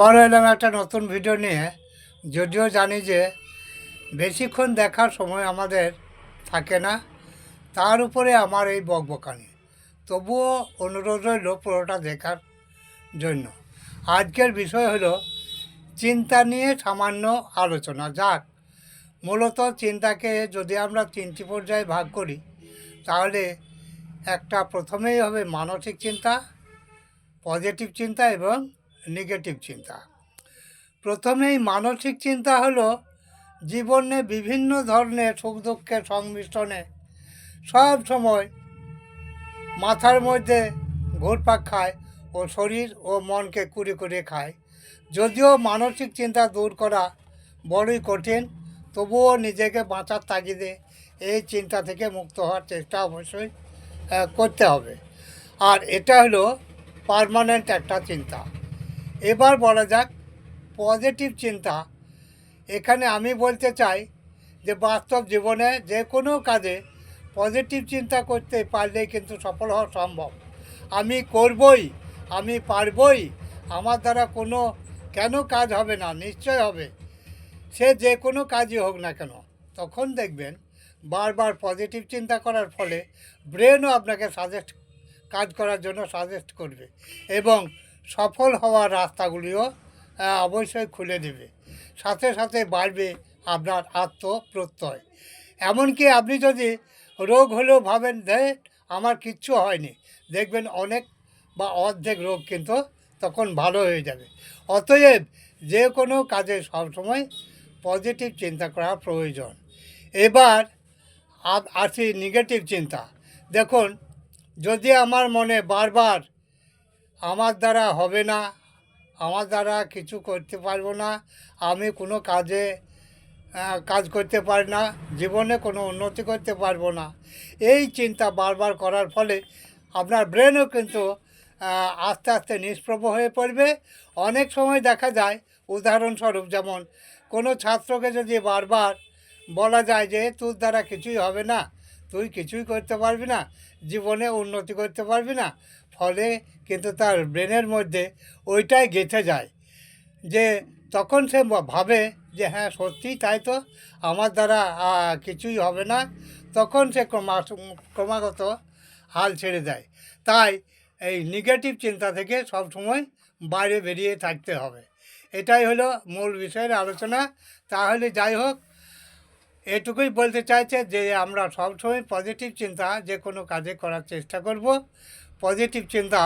বড় এলাম একটা নতুন ভিডিও নিয়ে। যদিও জানি যে বেশিক্ষণ দেখার সময় আমাদের থাকে না, তার উপরে আমার এই বকবকানি। তবুও অনুরোধ রইল পুরোটা দেখার জন্য। আজকের বিষয় হলো, চিন্তা নিয়ে সামান্য আলোচনা। যাক, মূলত চিন্তাকে যদি আমরা তিনটি পর্যায়ে ভাগ করি, তাহলে একটা প্রথমেই হবে মানসিক চিন্তা, পজিটিভ চিন্তা এবং নেগেটিভ চিন্তা। প্রথমেই মানসিক চিন্তা হলো জীবনে বিভিন্ন ধরনের সুখ দুঃখের সংমিশ্রণে সব সময় মাথার মধ্যে ঘুরপাক খায় ও শরীর ও মনকে কুড়ে কুড়ে খায়। যদিও মানসিক চিন্তা দূর করা বড়ই কঠিন, তবুও নিজেকে বাঁচার তাগিদে এই চিন্তা থেকে মুক্ত হওয়ার চেষ্টা অবশ্যই করতে হবে। আর এটা হলো পার্মানেন্ট একটা চিন্তা। এবার বলা যাক পজিটিভ চিন্তা। এখানে আমি বলতে চাই যে, বাস্তব জীবনে যে কোনো কাজে পজিটিভ চিন্তা করতে পারলেই কিন্তু সফল হওয়া সম্ভব। আমি করবই, আমি পারবই, আমার দ্বারা কোনো কেন কাজ হবে না, নিশ্চয় হবে। সে যে কোনো কাজই হোক না কেন, তখন দেখবেন বারবার পজিটিভ চিন্তা করার ফলে ব্রেনও আপনাকে সাজেস্ট কাজ করার জন্য সাজেস্ট করবে। এবং সফল হওয়ার রাস্তাগুলিও অবশ্যই খুলে দেবে। সাথে সাথে বাড়বে আপনার আত্মপ্রত্যয়। এমনকি আপনি যদি রোগ হলেও ভাবেন যে আমার কিচ্ছু হয়নি। দেখবেন অনেক বা অর্ধেক রোগ কিন্তু তখন ভালো হয়ে যাবে। অতএব যে কোনো কাজে সবসময় পজিটিভ চিন্তা করা প্রয়োজন। এবার আসি নেগেটিভ চিন্তা। দেখুন, যদি আমার মনে বারবার আমার দ্বারা হবে না, আমার দ্বারা কিছু করতে পারব না, আমি কোনো কাজে কাজ করতে পারি না, জীবনে কোনো উন্নতি করতে পারব না। এই চিন্তা বারবার করার ফলে আপনার ব্রেনও কিন্তু আস্তে আস্তে নিষ্প্রভ হয়ে পড়বে। অনেক সময় দেখা যায়, উদাহরণস্বরূপ যেমন কোনো ছাত্রকে যদি বারবার বলা যায় যে, তোর দ্বারা কিছুই হবে না। তুই কিছুই করতে পারবি না, জীবনে উন্নতি করতে পারবি না। ফলে কিন্তু তার ব্রেনের মধ্যে ওইটাই গেঁথে যায়। যে তখন সে ভাবে যে হ্যাঁ সত্যিই তাই তো, আমার দ্বারা কিছুই হবে না। তখন সে ক্রমা- ক্রমাগত হাল ছেড়ে দেয়। তাই এই নেগেটিভ চিন্তা থেকে সব সময় বাইরে বেরিয়ে থাকতে হবে। এটাই হলো মূল বিষয়ের আলোচনা। তাহলে যাই হোক এটুকুই বলতে চাইছে যে আমরা সবসময় পজিটিভ চিন্তা যে কোনো কাজে করার চেষ্টা করব। পজিটিভ চিন্তা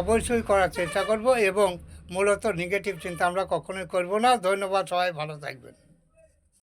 অবশ্যই করার চেষ্টা করব এবং মূলত নেগেটিভ চিন্তা আমরা কখনোই করব না। ধন্যবাদ, সবাই ভালো থাকবেন।